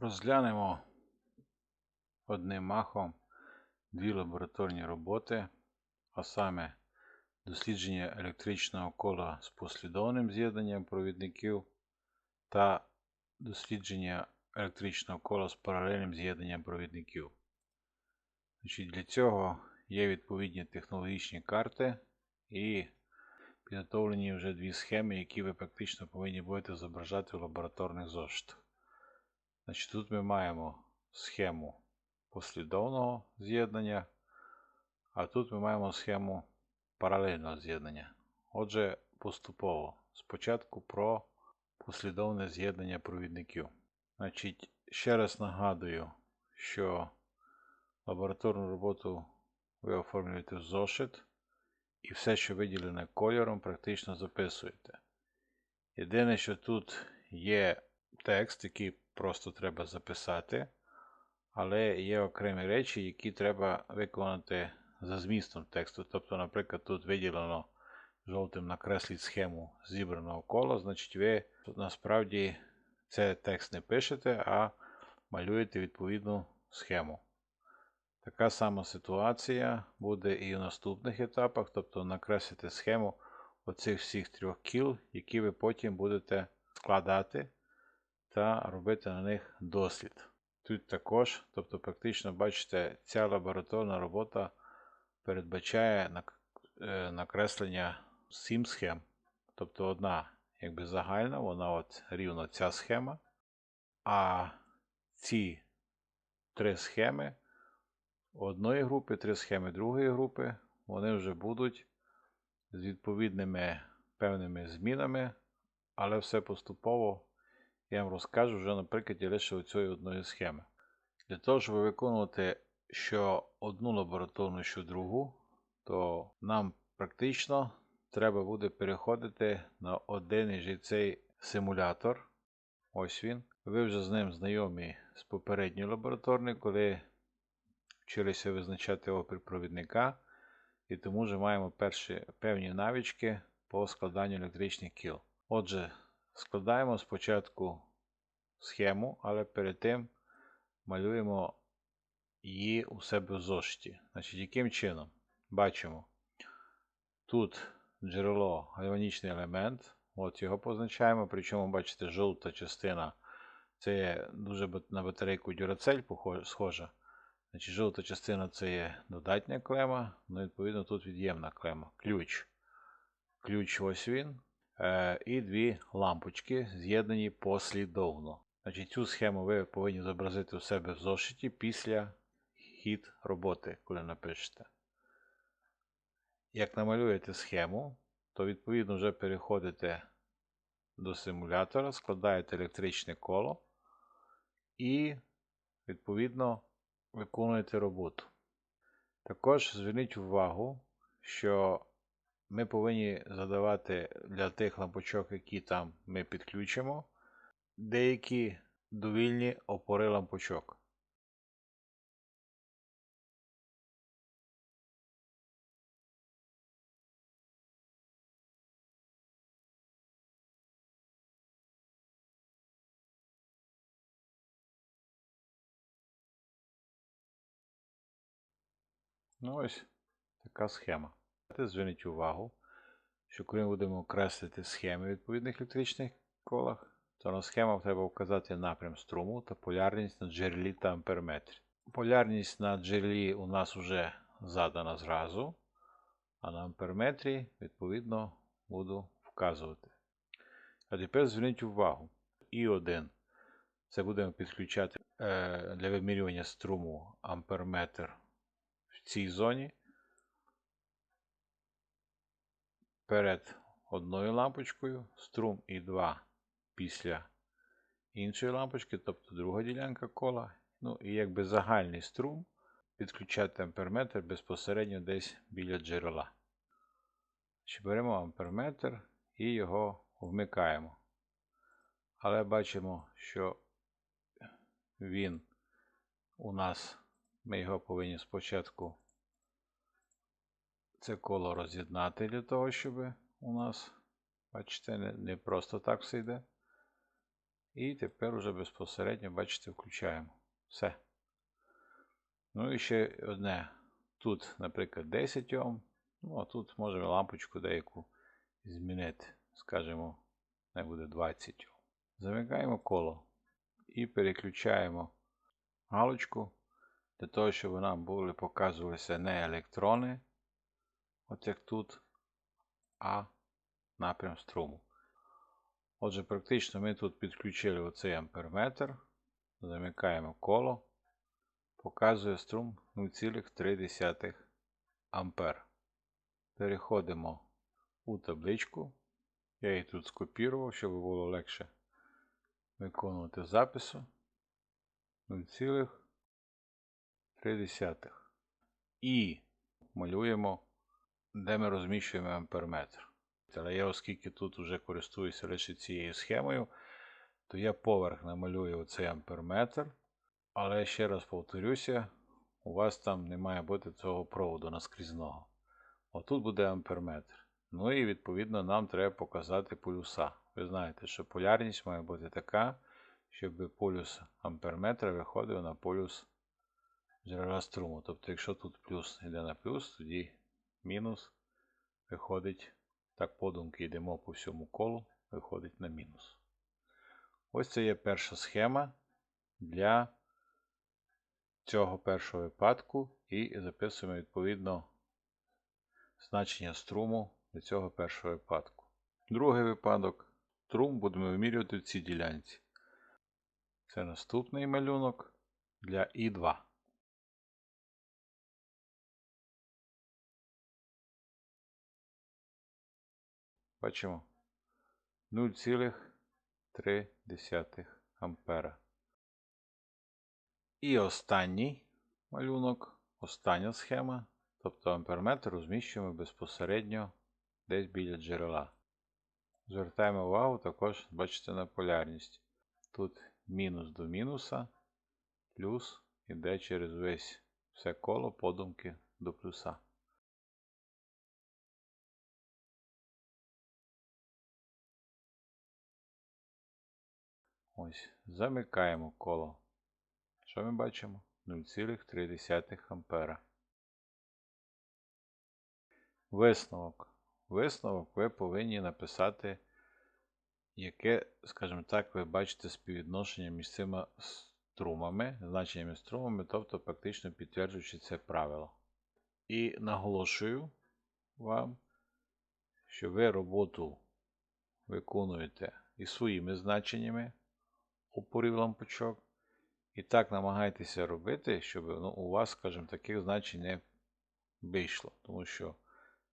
Розглянемо одним махом дві лабораторні роботи, а саме дослідження електричного кола з послідовним з'єднанням провідників та дослідження електричного кола з паралельним з'єднанням провідників. Значить, Для цього є відповідні технологічні карти і підготовлені вже дві схеми, які ви практично повинні будете зображати в лабораторних зошитах. Значить, Тут ми маємо схему послідовного з'єднання, а тут ми маємо схему паралельного з'єднання. Отже, поступово. Спочатку про послідовне з'єднання провідників. Значить, Ще раз нагадую, що лабораторну роботу ви оформлюєте в зошит і все, що виділене кольором, практично записуєте. Єдине, що тут є текст, який просто треба записати, але є окремі речі, які треба виконати за змістом тексту. Тобто, наприклад, тут виділено жовтим накресліть схему зібраного кола, значить, ви насправді цей текст не пишете, а малюєте відповідну схему. Така сама ситуація буде і в наступних етапах, тобто накреслити схему оцих всіх трьох кіл, які ви потім будете складати та робити на них дослід. Тут також, тобто практично бачите, ця лабораторна робота передбачає накреслення 7 схем. Тобто одна якби загальна, вона от рівно ця схема. А ці три схеми одної групи, три схеми другої групи, вони вже будуть з відповідними певними змінами, але все поступово я вам розкажу вже на прикладі лише цієї одної схеми. Для того, щоб виконувати що одну лабораторну, що другу, то нам практично треба буде переходити на один і же цей симулятор. Ось він. Ви вже з ним знайомі з попередньої лабораторної, коли вчилися визначати опір провідника. І тому вже маємо перші певні навички по складанню електричних кіл. Отже, складаємо спочатку схему, але перед тим малюємо її у себе в зошиті. Значить, яким чином? Бачимо. Тут джерело гальванічний елемент. От Його позначаємо. Причому, бачите, жовта частина це є дуже на батарейку Duracell схожа. Значить, Жовта частина це є додатня клема, ну, відповідно, тут від'ємна клема. Ключ. Ключ ось він. Е, І дві лампочки з'єднані послідовно. Значить, Цю схему ви повинні зобразити у себе в зошиті після хід роботи, коли напишете. Як намалюєте схему, то відповідно вже переходите до симулятора, складаєте електричне коло і, відповідно, виконуєте роботу. Також зверніть увагу, що ми повинні задавати для тих лампочок, які там ми підключимо, деякі довільні опори лампочок. Ну ось така схема. Зверніть увагу, що коли ми будемо окреслити схеми відповідних електричних колах, то на схемах треба вказати напрям струму та полярність на джерелі та амперметрі. Полярність на джерелі у нас вже задана зразу, а на амперметрі, відповідно, буду вказувати. А тепер зверніть увагу. І1 це будемо підключати е, для вимірювання струму амперметр в цій зоні. Перед одною лампочкою, струм І2 після іншої лампочки, тобто друга ділянка кола. Ну і якби загальний струм підключати амперметр безпосередньо десь біля джерела. Беремо амперметр і його вмикаємо. Але бачимо, що він у нас, ми його повинні спочатку це коло роз'єднати для того, щоб у нас, бачите, не, просто так все йде. І тепер уже безпосередньо, бачите, включаємо. Все. Ну і ще одне. Тут, наприклад, 10 Ом. Ну, а тут можемо лампочку деяку змінити. Скажімо, не буде 20 Ом. Замикаємо коло і переключаємо галочку для того, щоб нам були показувалися не електрони, от як тут, а напрям струму. Отже, практично ми тут підключили оцей амперметр, замикаємо коло, показує струм 0,3 ампер. Переходимо у табличку. Я її тут скопірував, щоб було легше виконувати запису 0,3. І малюємо, де ми розміщуємо амперметр. Але я, оскільки тут вже користуюся лише цією схемою, то я поверх намалюю оцей амперметр. Але ще раз повторюся, у вас там не має бути цього проводу наскрізного. Отут буде амперметр. Ну і відповідно нам треба показати полюса. Ви знаєте, що полярність має бути така, щоб полюс амперметра виходив на полюс джерела струму. Тобто, якщо тут плюс йде на плюс, тоді мінус виходить, так подумки йдемо по всьому колу, виходить на мінус. Ось це є перша схема для цього першого випадку і записуємо відповідно значення струму для цього першого випадку. Другий випадок струм будемо вимірювати в цій ділянці. Це наступний малюнок для І2. Бачимо 0,3 ампера. І останній малюнок, остання схема, тобто амперметр розміщуємо безпосередньо десь біля джерела. Звертаємо увагу також, бачите, на полярність. Тут мінус до мінуса, плюс іде через весь все коло подумки до плюса. Ось, замикаємо коло. Що ми бачимо? 0,3 ампера. Висновок. Висновок ви повинні написати, яке, скажімо так, ви бачите співвідношення між цими струмами, значеннями струмами, тобто практично підтверджуючи це правило. І наголошую вам, що ви роботу виконуєте і своїми значеннями опорів лампочок. І так намагайтеся робити, щоб ну, у вас, скажімо, таких значень не вийшло. Тому що,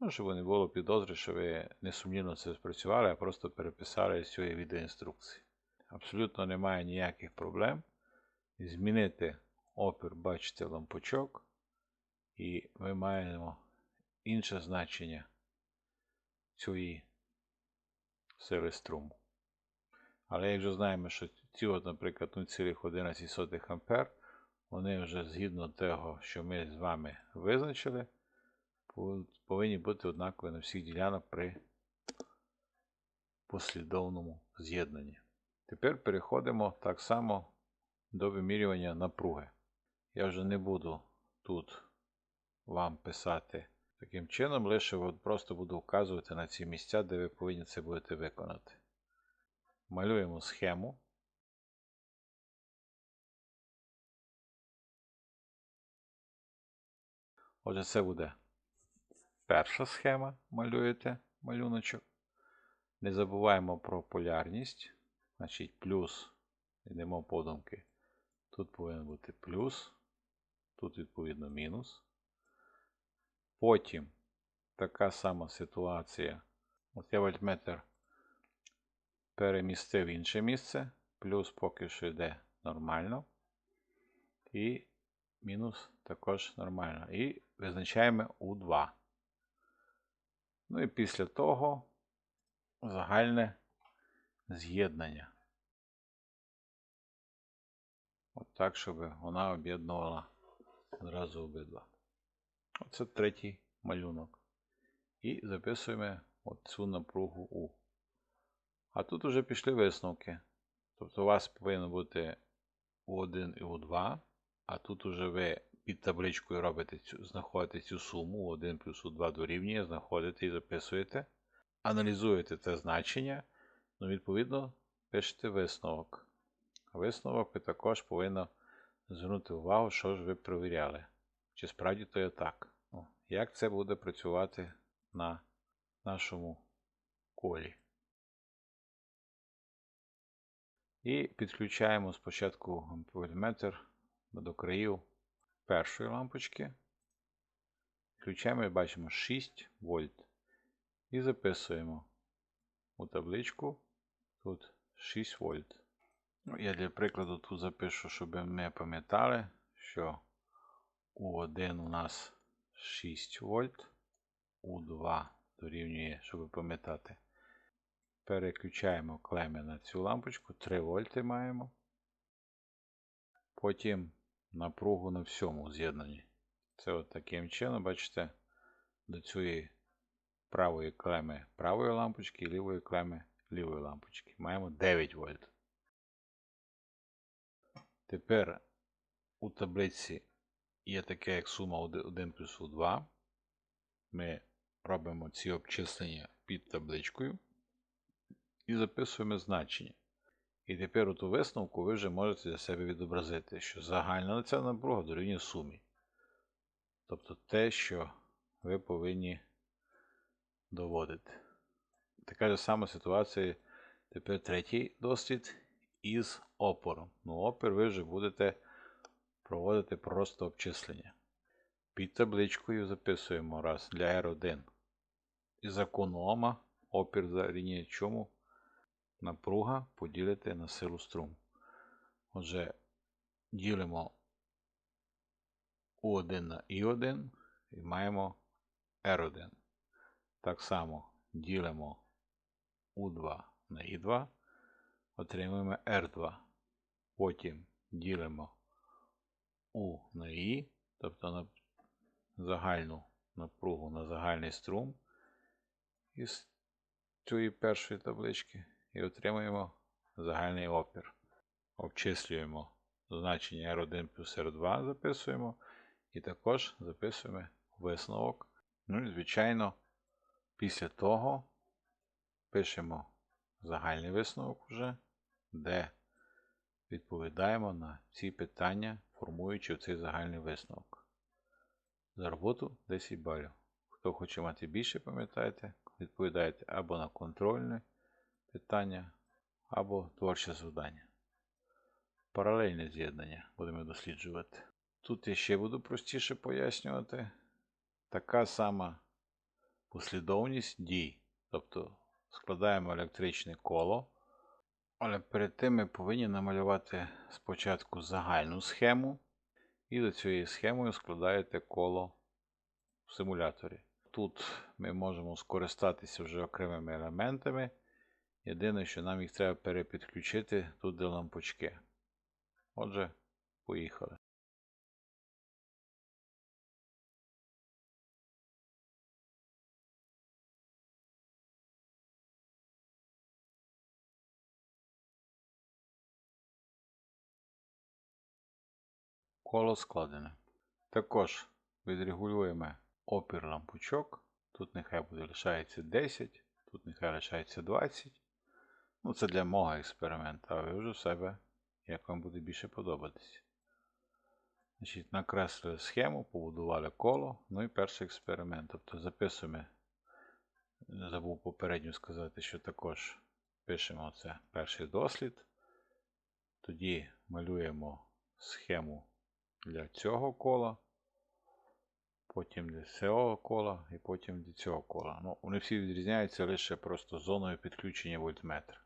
ну, щоб не було підозри, що ви несумнівно це спрацювали, а просто переписали з цієї відеоінструкції. Абсолютно немає ніяких проблем. Змінити опір, бачите, лампочок, і ми маємо інше значення цієї сили струму. Але як вже знаємо, що ці, от, наприклад, 0,11 А, вони вже згідно того, що ми з вами визначили, повинні бути однакові на всіх ділянок при послідовному з'єднанні. Тепер переходимо так само до вимірювання напруги. Я вже не буду тут вам писати таким чином, лише от просто буду вказувати на ці місця, де ви повинні це будете виконати. Малюємо схему. Отже, це буде перша схема, малюєте малюночок. Не забуваємо про полярність. Значить, плюс, йдемо подумки. Тут повинен бути плюс, тут, відповідно, мінус. Потім така сама ситуація. От я вольтметр перемістив інше місце, плюс поки що йде нормально. І мінус також нормально. І визначаємо У2. Ну і після того загальне з'єднання. От так, щоб вона об'єднувала одразу обидва. Оце третій малюнок. І записуємо цю напругу У. А тут вже пішли висновки. Тобто у вас повинно бути У1 і У2, а тут уже ви під табличкою робите цю, знаходите цю суму У1 плюс У2 дорівнює, знаходите і записуєте, аналізуєте це значення, ну, відповідно, пишете висновок. А висновок ви також повинні звернути увагу, що ж ви перевіряли. Чи справді то є так. Як це буде працювати на нашому колі. І підключаємо спочатку ампульметр до країв першої лампочки. Включаємо і бачимо 6 вольт. І записуємо у табличку тут 6 вольт. Ну, Я для прикладу тут запишу, щоб ми пам'ятали, що У1 у нас 6 вольт, У2 дорівнює, щоб пам'ятати. Переключаємо клеми на цю лампочку, 3 вольти маємо. Потім напругу на всьому з'єднанні. Це от таким чином, бачите, до цієї правої клеми правої лампочки і лівої клеми лівої лампочки. Маємо 9 вольт. Тепер у таблиці є таке, як сума 1 плюс 2. Ми робимо ці обчислення під табличкою і записуємо значення. І тепер у ту висновку ви вже можете для себе відобразити, що загальна лиця напруга дорівнює сумі. Тобто те, що ви повинні доводити. Така ж сама ситуація тепер третій дослід із опором. Ну, опір ви вже будете проводити просто обчислення. Під табличкою записуємо раз для R1 і закону Ома опір за чому напруга поділити на силу струму. Отже, ділимо У1 на І1 і маємо R1. Так само ділимо У2 на І2, отримуємо R2. Потім ділимо У на І, тобто на загальну напругу на загальний струм із цієї першої таблички і отримуємо загальний опір. Обчислюємо значення R1 плюс R2 записуємо, і також записуємо висновок. Ну і, звичайно, після того пишемо загальний висновок вже, де відповідаємо на ці питання, формуючи цей загальний висновок. За роботу 10 балів. Хто хоче мати більше, пам'ятайте, відповідаєте або на контрольне питання, або творче завдання. Паралельне з'єднання будемо досліджувати. Тут я ще буду простіше пояснювати. Така сама послідовність дій. Тобто складаємо електричне коло. Але перед тим ми повинні намалювати спочатку загальну схему. І за цією схемою складаєте коло в симуляторі. Тут ми можемо скористатися вже окремими елементами. Єдине, що нам їх треба перепідключити тут до лампочки. Отже, поїхали. Коло складене. Також відрегулюємо опір лампочок. Тут нехай буде лишається 10, тут нехай лишається 20. Ну, це для мого експерименту, а ви вже в себе, як вам буде більше подобатись. Значить, Накреслили схему, побудували коло. Ну і перший експеримент. Тобто записуємо, забув попередньо сказати, що також пишемо це перший дослід. Тоді малюємо схему для цього кола, потім для цього кола і потім для цього кола. Ну, Вони всі відрізняються лише просто зоною підключення вольтметра.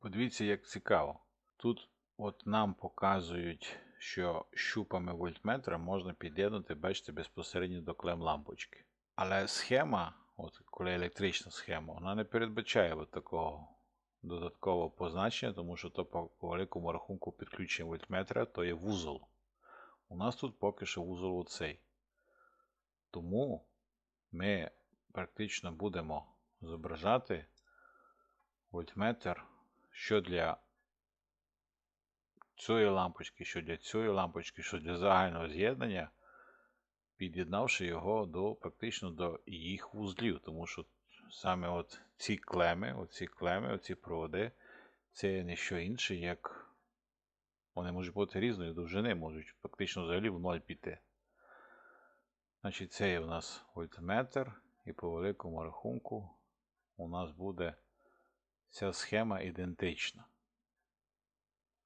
Подивіться, як цікаво. Тут от нам показують, що щупами вольтметра можна під'єднати, бачите, безпосередньо до клем лампочки. Але схема, от коли електрична схема, вона не передбачає от такого додаткового позначення, тому що то по великому рахунку підключення вольтметра то є вузол. У нас тут поки що вузол оцей. Тому ми практично будемо зображати вольтметр що для цієї лампочки, що для цієї лампочки, що для загального з'єднання, під'єднавши його до практично до їх вузлів. Тому що саме от ці клеми, оці клеми, оці проводи, це не що інше, як вони можуть бути різної довжини, можуть фактично взагалі в ноль піти. Значить, це у нас вольтметр, і по великому рахунку у нас буде ця схема ідентична.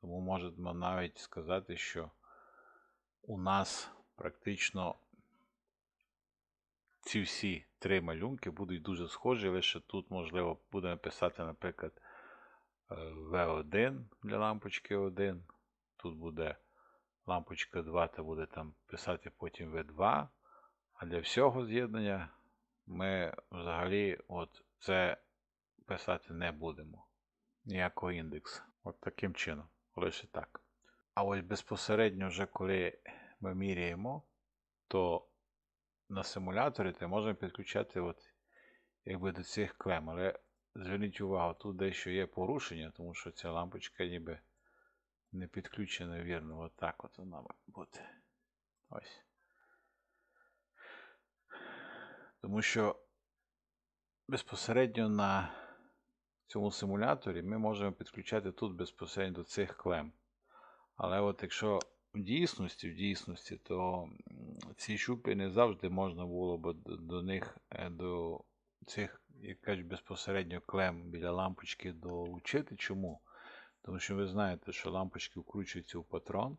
Тому можемо навіть сказати, що у нас практично ці всі три малюнки будуть дуже схожі, лише тут, можливо, будемо писати, наприклад, V1 для лампочки 1. Тут буде лампочка 2, та буде там писати потім V2. А для всього з'єднання ми взагалі от це писати не будемо. Ніякого індексу. От таким чином. Лише так. А ось безпосередньо вже коли ми міряємо, то на симуляторі ти можемо підключати от, якби до цих клем. Але зверніть увагу, тут дещо є порушення, тому що ця лампочка ніби не підключена вірно. От так от вона має бути. Ось. Тому що безпосередньо на цьому симуляторі ми можемо підключати тут безпосередньо до цих клем. Але от якщо в дійсності, в дійсності, то ці щупи не завжди можна було б до них, е, до цих, як кажуть, безпосередньо клем біля лампочки долучити. Чому? Тому що ви знаєте, що лампочки вкручуються у патрон.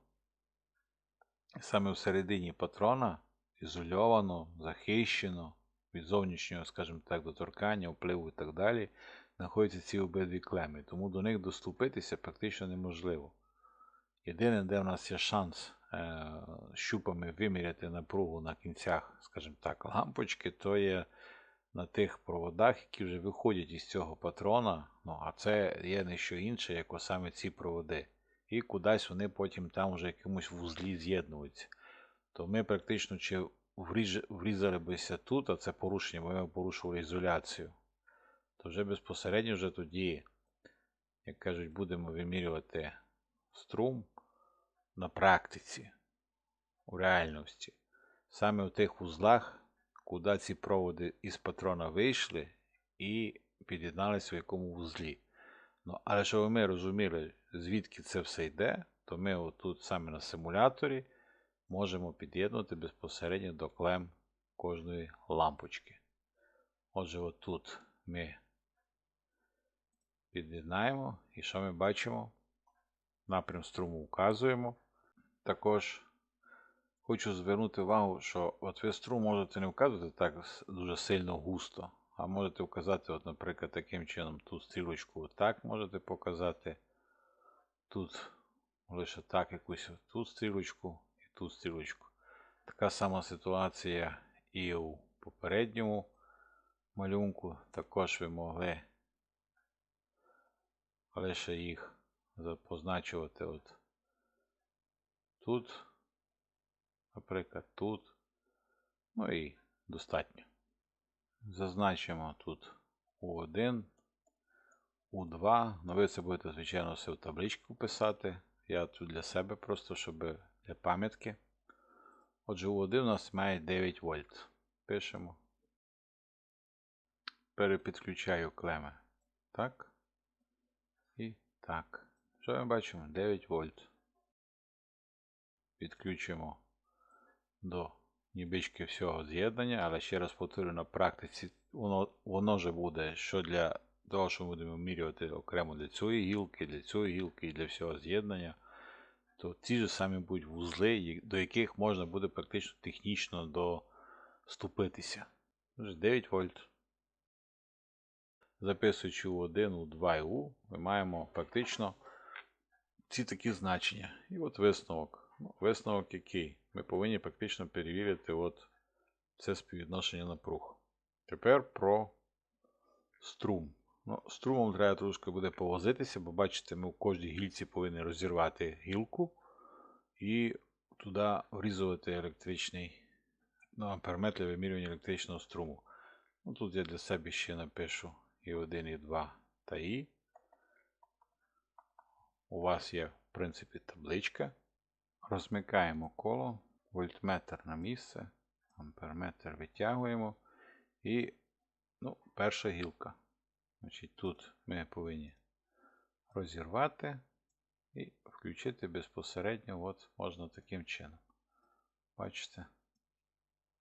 Саме всередині патрона ізольовано, захищено від зовнішнього, скажімо так, доторкання, впливу і так далі, знаходяться ці обидві клеми. Тому до них доступитися практично неможливо. Єдине, де в нас є шанс е, щупами виміряти напругу на кінцях, скажімо так, лампочки, то є на тих проводах, які вже виходять із цього патрона. Ну, а це є не що інше, як саме ці проводи. І кудись вони потім там вже якимось вузлі з'єднуються. То ми практично чи врізали бися тут, а це порушення, бо ми порушували ізоляцію. То вже безпосередньо вже тоді, як кажуть, будемо вимірювати струм на практиці, у реальності. Саме в тих вузлах, куди ці проводи із патрона вийшли і під'єдналися в якому вузлі. Ну, Але щоб ми розуміли, звідки це все йде, то ми отут саме на симуляторі можемо під'єднувати безпосередньо до клем кожної лампочки. Отже, отут ми під'єднаємо і що ми бачимо? Напрям струму вказуємо. Також хочу звернути увагу, що от ви струм можете не вказувати так дуже сильно густо, а можете вказати, от, наприклад, таким чином тут стрілочку так можете показати. Тут лише так якусь тут стрілочку і тут стрілочку. Така сама ситуація і у попередньому малюнку. Також ви могли лише їх позначувати от тут, наприклад, тут. Ну і достатньо. Зазначимо тут У1, У2. Ну ви це будете, звичайно, все в табличку писати. Я тут для себе просто, щоб для пам'ятки. Отже, У1 у нас має 9 вольт. Пишемо. Перепідключаю клеми. Так. Так. Що ми бачимо? 9 вольт. Підключимо до нібички всього з'єднання, але ще раз повторю, на практиці воно воно вже буде, що для того, що ми будемо мірювати окремо для цієї гілки, для цієї гілки і для всього з'єднання, то ті ж самі будуть вузли, до яких можна буде практично технічно доступитися. 9 вольт. Записуючи у 1, у 2 і У, ми маємо практично ці такі значення. І от висновок. Ну, Висновок який? Ми повинні практично перевірити от це співвідношення напруг. Тепер про струм. Ну, Струмом треба трошки буде повозитися, бо бачите, ми в кожній гільці повинні розірвати гілку і туди врізувати електричний ну, для вимірювання електричного струму. Ну, Тут я для себе ще напишу і 1, і 2 та І. У вас є в принципі, табличка. Розмикаємо коло, вольтметр на місце, амперметр витягуємо і ну, перша гілка. Значить, Тут ми повинні розірвати і включити безпосередньо, от можна таким чином. Бачите?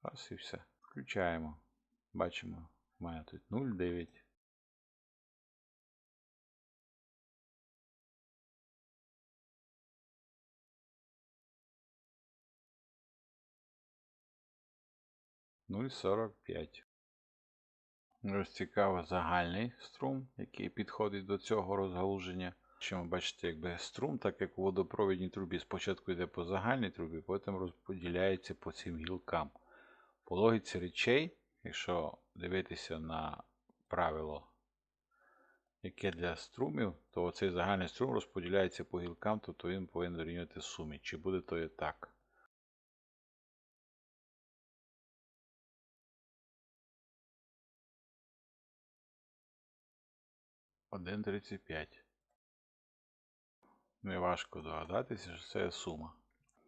Раз і все. Включаємо. Бачимо, в мене тут 0,9. Нуль сорок п'ять. Ось цікаво загальний струм, який підходить до цього розгалуження. Що ви бачите, якби струм, так як у водопровідній трубі спочатку йде по загальній трубі, потім розподіляється по цим гілкам. По логіці речей, якщо дивитися на правило, яке для струмів, то цей загальний струм розподіляється по гілкам, тобто він повинен дорівнювати сумі. Чи буде то і так? Один тридцять п'ять. Неважко догадатися, що це сума.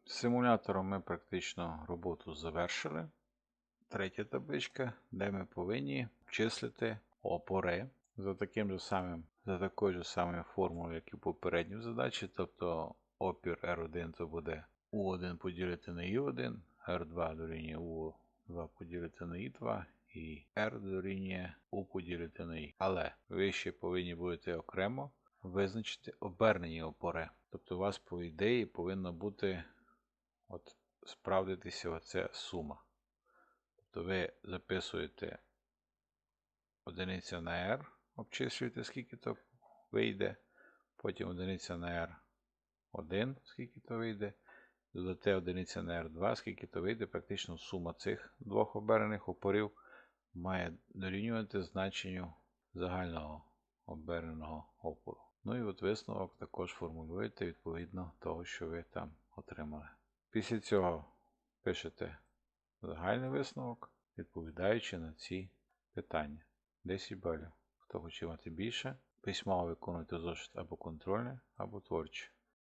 З симулятором ми практично роботу завершили. Третя табличка, де ми повинні обчислити опори за таким же самим, за такою ж самою формулою, як і в задачі. Тобто опір R1 то буде U1 поділити на I1, R2 дорівнює U2 поділити на I2 і R дорівнює U поділити на I. Але ви ще повинні будете окремо визначити обернені опори. Тобто у вас, по ідеї, повинна бути от, справдитися оця сума. Тобто ви записуєте одиниця на R, обчислюєте, скільки то вийде, потім одиниця на R1, скільки то вийде, додате одиниця на R2, скільки то вийде, практично сума цих двох оберених опорів має дорівнювати значенню загального обереного опору. Ну і от висновок також формулюєте відповідно того, що ви там отримали. Після цього пишете загальний висновок, відповідаючи на ці питання. 10 балів. Хто хоче мати більше, письмово виконуйте зошит або контрольне, або творче.